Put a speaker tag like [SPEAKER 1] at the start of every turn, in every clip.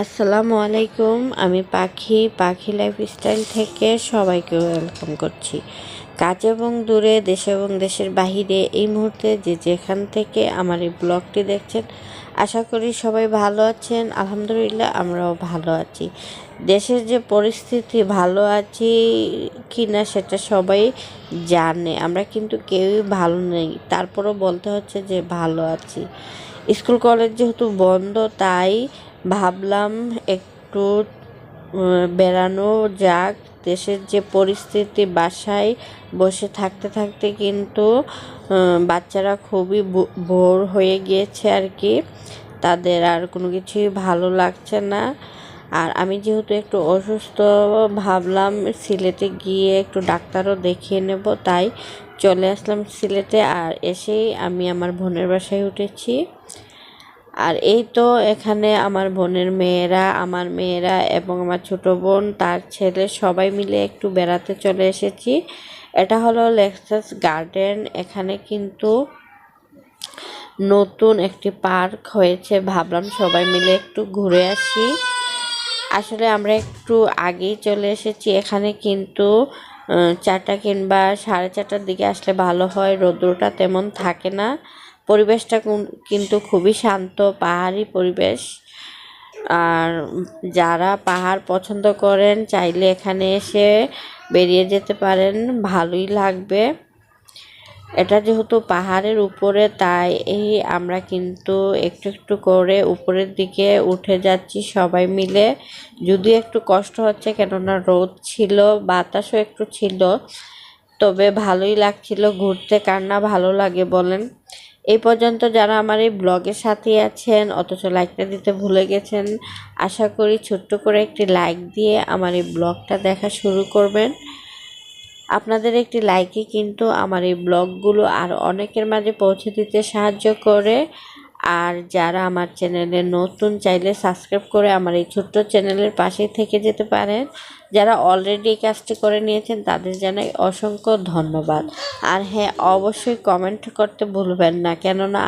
[SPEAKER 1] আসসালামু আলাইকুম। আমি পাখি পাখি লাইফস্টাইল থেকে সবাইকে ওয়েলকাম করছি। কাজ এবং দূরে, দেশ এবং দেশের বাহিরে এই মুহূর্তে যে যেখান থেকে আমার এই ব্লগটি দেখছেন, আশা করি সবাই ভালো আছেন। আলহামদুলিল্লাহ, আমরাও ভালো আছি। দেশের যে পরিস্থিতি, ভালো আছি কি না সেটা সবাই জানে। আমরা কিন্তু কেউই ভালো নেই। তারপরও বলতে হচ্ছে যে ভালো আছি। স্কুল, কলেজ যেহেতু বন্ধ, তাই ভাবলাম একটু বেড়ানো যাক। দেশের যে পরিস্থিতি, বাসায় বসে থাকতে থাকতে কিন্তু বাচ্চারা খুবই ভোর হয়ে গিয়েছে আর কি। তাদের আর কোনো কিছুই ভালো লাগছে না। আর আমি যেহেতু একটু অসুস্থ, ভাবলাম সিলেটে গিয়ে একটু ডাক্তারও দেখিয়ে নেব। তাই চলে আসলাম সিলেটে আর এসেই আমি আমার বোনের বাসায় উঠেছি। আর এই তো এখানে আমার বোনের মেয়েরা, আমার মেয়েরা এবং আমার ছোট বোন, তার ছেলে, সবাই মিলে একটু বেড়াতে চলে এসেছি। এটা হলো লেক্সাস গার্ডেন। এখানে কিন্তু নতুন একটি পার্ক হয়েছে। ভাবলাম সবাই মিলে একটু ঘুরে আসি। আসলে আমরা একটু আগেই চলে এসেছি। এখানে কিন্তু চারটা কিংবা সাড়ে চারটার দিকে আসলে ভালো হয়। রৌদ্রটা তেমন থাকে না। পরিবেশটা কিন্তু খুবই শান্ত পাহাড়ি পরিবেশ। আর যারা পাহাড় পছন্দ করেন, চাইলে এখানে এসে বেরিয়ে যেতে পারেন, ভালোই লাগবে। এটা যেহেতু পাহাড়ের উপরে, তাই এই আমরা কিন্তু একটু একটু করে উপরের দিকে উঠে যাচ্ছি সবাই মিলে। যদিও একটু কষ্ট হচ্ছে, কেননা রোদ ছিল, বাতাসও একটু ছিল, তবে ভালোই লাগছিল ঘুরতে। কার না ভালো লাগে বলেন। এই পর্যন্ত যারা আমার এই ব্লগের সাথে আছেন, অথচ লাইকটা দিতে ভুলে গেছেন, আশা করি ছোট্ট করে একটি লাইক দিয়ে আমার এই ব্লগটা দেখা শুরু করবেন। আপনাদের একটি লাইকে কিন্তু আমার এই ব্লগগুলো আর অনেকের মাঝে পৌঁছে দিতে সাহায্য করে। আর যারা আমার চ্যানেলে নতুন, চাইলে সাবস্ক্রাইব করে আমার এই ছোট্ট চ্যানেলের পাশেই থেকে যেতে পারেন। যারা অলরেডি এই কাজটি করে নিয়েছেন, তাদের জানাই অসংখ্য ধন্যবাদ। আর হ্যাঁ অবশ্যই কমেন্ট করতে ভুলবেন না, কেননা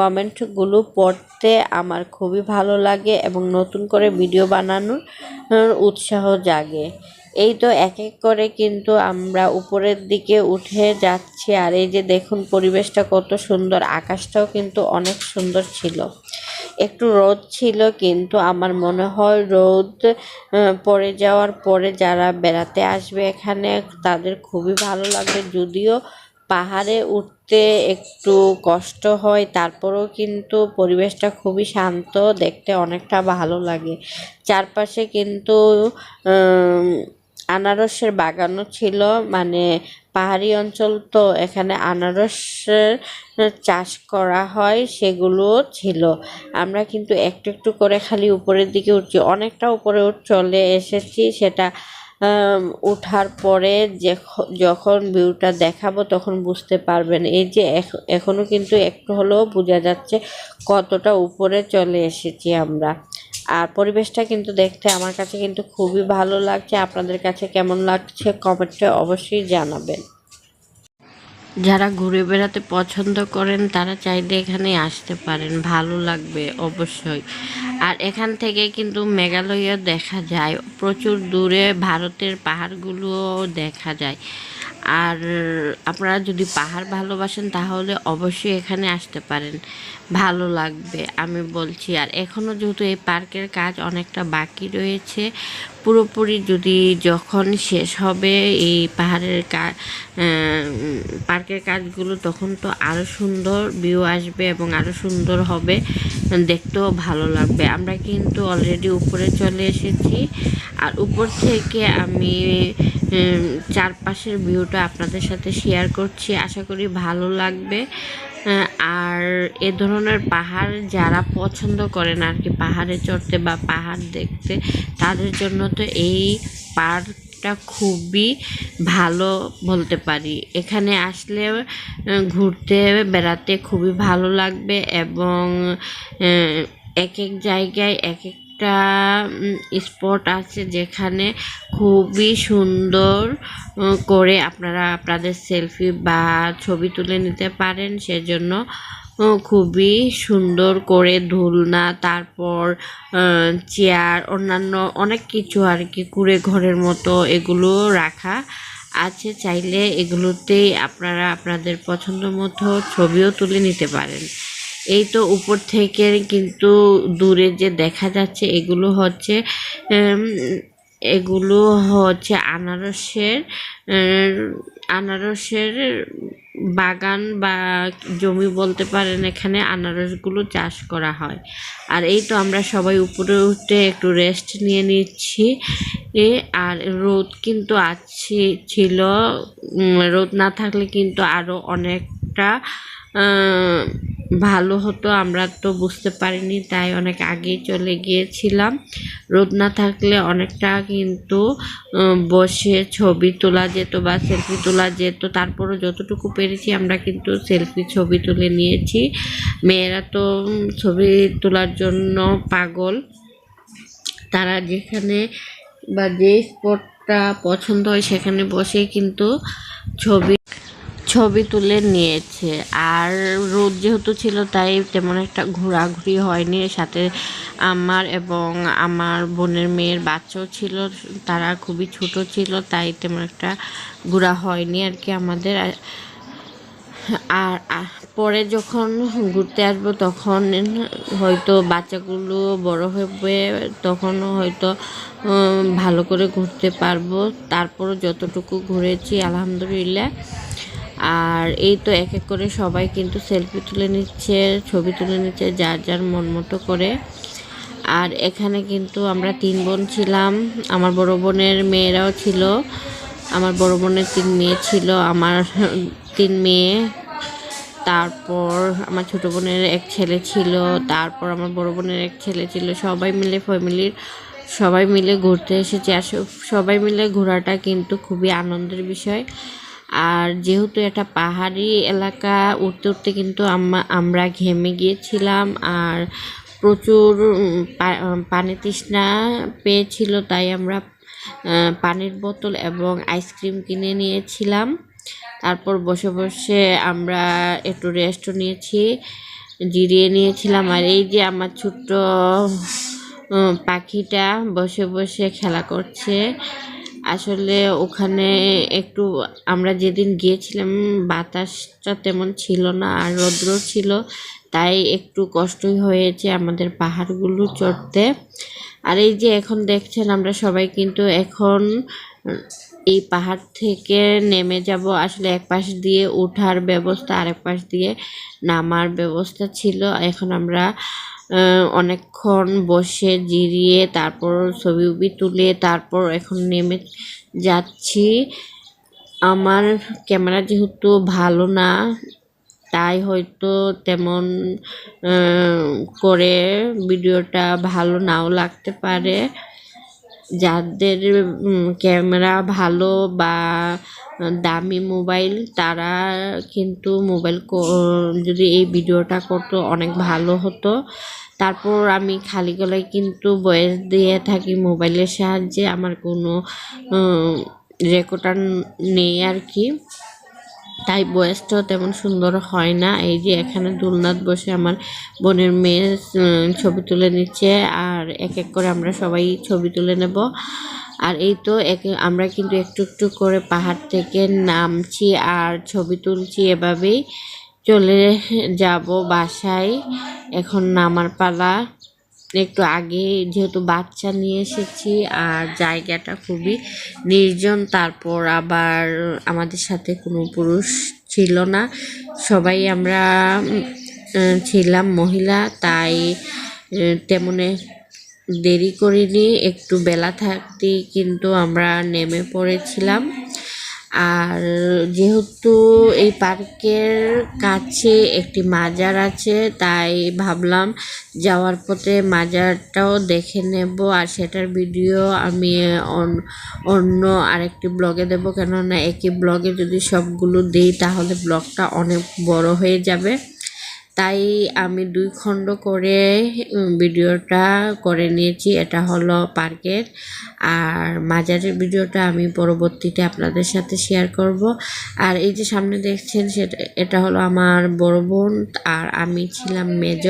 [SPEAKER 1] কমেন্টগুলো পড়তে আমার খুবই ভালো লাগে এবং নতুন করে ভিডিও বানানোর উৎসাহ জাগে। এই তো এক এক করে কিন্তু আমরা উপরের দিকে উঠে যাচ্ছি আর এই যে দেখুন পরিবেশটা কত সুন্দর, আকাশটাও কিন্তু অনেক সুন্দর ছিল। একটু রোদ ছিল কিন্তু আমার মনে হয় রোদ পড়ে যাওয়ার পরে যারা বেড়াতে আসবে এখানে তাদের খুবই ভালো লাগবে। যদিও পাহাড়ে উঠতে একটু কষ্ট হয়, তারপরেও কিন্তু পরিবেশটা খুবই শান্ত, দেখতে অনেকটা ভালো লাগে। চারপাশে কিন্তু আনারসের বাগানও ছিল মানে পাহাড়ি অঞ্চল তো এখানে আনারসের চাষ করা হয় সেগুলো ছিল। আমরা কিন্তু একটু একটু করে খালি উপরের দিকে উঠছি। অনেকটা উপরে চলে এসেছি। সেটা উঠার পরে যখন ভিউটা দেখাবো তখন বুঝতে পারবেন। এই যে এখনও কিন্তু একটু হলেও বোঝা যাচ্ছে কতটা উপরে চলে এসেছি আমরা। আর পরিবেশটা কিন্তু দেখতে আমার কাছে কিন্তু খুবই ভালো লাগছে। আপনাদের কাছে কেমন লাগছে কমেন্টে অবশ্যই জানাবেন। যারা ঘুরে বেড়াতে পছন্দ করেন, তারা চাইলে এখানে আসতে পারেন। ভালো লাগবে অবশ্যই। আর এখান থেকে কিন্তু মেঘালয় দেখা যায়। প্রচুর দূরে ভারতের পাহাড়গুলোও দেখা যায়। আর আপনারা যদি পাহাড় ভালোবাসেন, তাহলে অবশ্যই এখানে আসতে পারেন। ভালো লাগবে, আমি বলছি। আর এখনও যেহেতু এই পার্কের কাজ অনেকটা বাকি রয়েছে, পুরোপুরি যদি যখন শেষ হবে এই পাহাড়ের কাজ পার্কের কাজগুলো, তখন তো আরও সুন্দর ভিউ আসবে এবং আরও সুন্দর হবে। দেখতেও ভালো লাগবে। আমরা কিন্তু অলরেডি উপরে চলে এসেছি। আর উপর থেকে আমি চারপাশের ভিউটা আপনাদের সাথে শেয়ার করছি। আশা করি ভালো লাগবে। আর এ ধরনের পাহাড় যারা পছন্দ করেন আর কি, পাহাড়ে চড়তে বা পাহাড় দেখতে, তাদের জন্য তো এই পার্কটা খুবই ভালো বলতে পারি। এখানে আসলে ঘুরতে বেড়াতে খুবই ভালো লাগবে এবং এক এক জায়গায় এক এক একটা স্পট আছে যেখানে খুবই সুন্দর করে আপনারা আপনাদের সেলফি বা ছবি তুলে নিতে পারেন। সেজন্য খুবই সুন্দর করে দোলনা তারপর চেয়ার অন্যান্য অনেক কিছু আর কি, কুড়ে ঘরের মতো এগুলো রাখা আছে। চাইলে এগুলোতেই আপনারা আপনাদের পছন্দ মতো ছবিও তুলে নিতে পারেন। এই তো উপর থেকে কিন্তু দূরে যে দেখা যাচ্ছে, এগুলো হচ্ছে এগুলো হচ্ছে আনারসের আনারসের বাগান বা জমি বলতে পারেন এখানে আনারসগুলো চাষ করা হয়। আর এই তো আমরা সবাই উপরে উঠে একটু রেস্ট নিয়ে নিচ্ছি। এ, আর রোদ কিন্তু আছে, ছিল রোদ না থাকলে কিন্তু আরও অনেকটা ভালো হতো, আমরা তো বুঝতে পারিনি, তাই অনেক আগেই চলে গিয়েছিলাম। রোদ না থাকলে অনেকটা কিন্তু বসে ছবি তোলা যেত বা সেলফি তোলা যেত। তারপরও যতটুকু পেরেছি আমরা কিন্তু সেলফি ছবি তুলে নিয়েছি। মেয়েরা তো ছবি তোলার জন্য পাগল। তারা যেখানে বা যে স্পটটা পছন্দ হয় সেখানে বসে কিন্তু ছবি ছবি তুলে নিয়েছে। আর রোদ যেহেতু ছিল, তাই তেমন একটা ঘোরাঘুরি হয়নি। সাথে আমার এবং আমার বোনের মেয়ের বাচ্চাও ছিল, তারা খুবই ছোট ছিল, তাই তেমন একটা ঘোরা হয়নি আর কি আমাদের। আর পরে যখন ঘুরতে আসব, তখন হয়তো বাচ্চাগুলো বড় হবে, তখন হয়তো ভালো করে ঘুরতে পারব। তারপরও যতটুকু ঘুরেছি, আলহামদুলিল্লাহ। আর এই তো এক এক করে সবাই কিন্তু সেলফি তুলে নিচ্ছে, ছবি তুলে নিচ্ছে যার যার মন মতো করে। আর এখানে কিন্তু আমরা তিন বোন ছিলাম, আমার বড় বোনের মেয়েরাও ছিল, আমার বড় বোনের তিন মেয়ে ছিল, আমার তিন মেয়ে, তারপর আমার ছোট বোনের এক ছেলে ছিল, তারপর আমার বড় বোনের এক ছেলে ছিল, সবাই মিলে ফ্যামিলির সবাই মিলে ঘুরতে এসেছি। আর সবাই মিলে ঘোরাটা কিন্তু খুবই আনন্দের বিষয়। আর যেহেতু এটা পাহাড়ি এলাকা উঠতে উঠতে কিন্তু আমরা ঘেমে গিয়েছিলাম আর প্রচুর পানি তৃষ্ণা পেয়েছিল, তাই আমরা পানির বোতল এবং আইসক্রিম কিনে নিয়েছিলাম। তারপর বসে বসে আমরা একটু রেস্টও নিয়েছি, জিরিয়ে নিয়েছিলাম। আর এই যে আমার ছোট্ট পাখিটা বসে বসে খেলা করছে আসলে ওখানে একটু, আমরা যেদিন গিয়েছিলাম, বাতাসটা তেমন ছিল না আর রৌদ্র ছিল, তাই একটু কষ্টই হয়েছে আমাদের পাহাড়গুলো চড়তে। আর এই যে এখন দেখছেন, আমরা সবাই কিন্তু এখন এই পাহাড় থেকে নেমে যাব। আসলে এক পাশ দিয়ে ওঠার ব্যবস্থা, আরেক পাশ দিয়ে নামার ব্যবস্থা ছিল। এখন আমরা অনেকক্ষণ বসে জিরিয়ে তারপর ছবি উবি তুলে তারপর এখন নেমে যাচ্ছি। আমার ক্যামেরা যেহেতু ভালো না, তাই হয়তো তেমন করে ভিডিওটা ভালো নাও লাগতে পারে। যাদের ক্যামেরা ভালো বা দামি মোবাইল, তারা কিন্তু মোবাইল যদি এই ভিডিওটা করতো অনেক ভালো হতো। তারপর আমি খালি গলায় কিন্তু বয়েস দিয়ে থাকি মোবাইলের সাহায্যে, আমার কোনো রেকর্ডার নেই আর কি। তাই বয়সটাও তেমন সুন্দর হয় না। এই যে এখানে দুলনাথ বসে আমার বোনের মেয়ে ছবি তুলে নিচ্ছে আর এক এক করে আমরা সবাই ছবি তুলে নেব। আর এই তো এক, আমরা কিন্তু একটু একটু করে পাহাড় থেকে নামছি আর ছবি তুলছি এভাবেই। চলে যাব বাসায়, এখন নামার পালা। একটু আগে যেহেতু বাচ্চা নিয়ে এসেছি আর জায়গাটা খুবই নির্জন, তারপর আবার আমাদের সাথে কোনো পুরুষ ছিল না। সবাই আমরা ছিলাম মহিলা, তাই তেমনে দেরি করিনি। একটু বেলা থাকতেই কিন্তু আমরা নেমে পড়েছিলাম। আর যেহেতু এই পার্কের কাছে একটি মাজার আছে, তাই ভাবলাম যাওয়ার পথে মাজারটাও দেখে নেব। আর সেটার ভিডিও আমি অন- অন্য আরেকটি ব্লগে দেব। কেননা একই ব্লগে যদি সবগুলো দিই, তাহলে ব্লগটা অনেক বড় হয়ে যাবে। তাই আমি দুই খণ্ড করে ভিডিওটা করে নিয়েছি। এটা হলো পার্কের। আর মাজারের ভিডিওটা আমি পরবর্তীতে আপনাদের সাথে শেয়ার করব। আর এই যে সামনে দেখছেন, সেটা, এটা হলো আমার বড় বোন, আর আমি ছিলাম মেজ।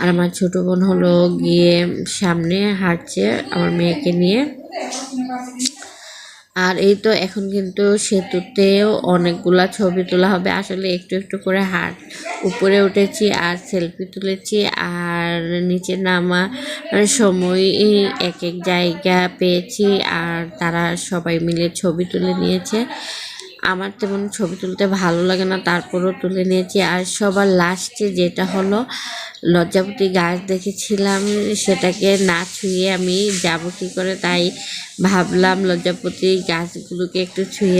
[SPEAKER 1] আর আমার ছোট বোন হলো গিয়ে সামনে হাঁটছে আমার মেয়েকে নিয়ে। আর এই তো এখন কিন্তু সেতুতেও অনেকগুলা ছবি তোলা হবে। আসলে একটু একটু করে হাট উপরে উঠেছি, আর সেলফি তুলেছি, আর নিচে নামা সময় এক এক জায়গা পেয়েছি, আর তারা সবাই মিলে ছবি তুলে নিয়েছে। আমার তেমন ছবি তুলতে ভালো লাগে না, তারপরও তুলে নিয়েছি। আর সবার লাস্টে যেটা হলো, লজ্জাপতি গাছ দেখেছিলাম, সেটাকে না ছুঁয়ে আমি যাব কী করে, তাই ভাবলাম লজ্জাপতি গাছগুলোকে একটু ছুঁয়ে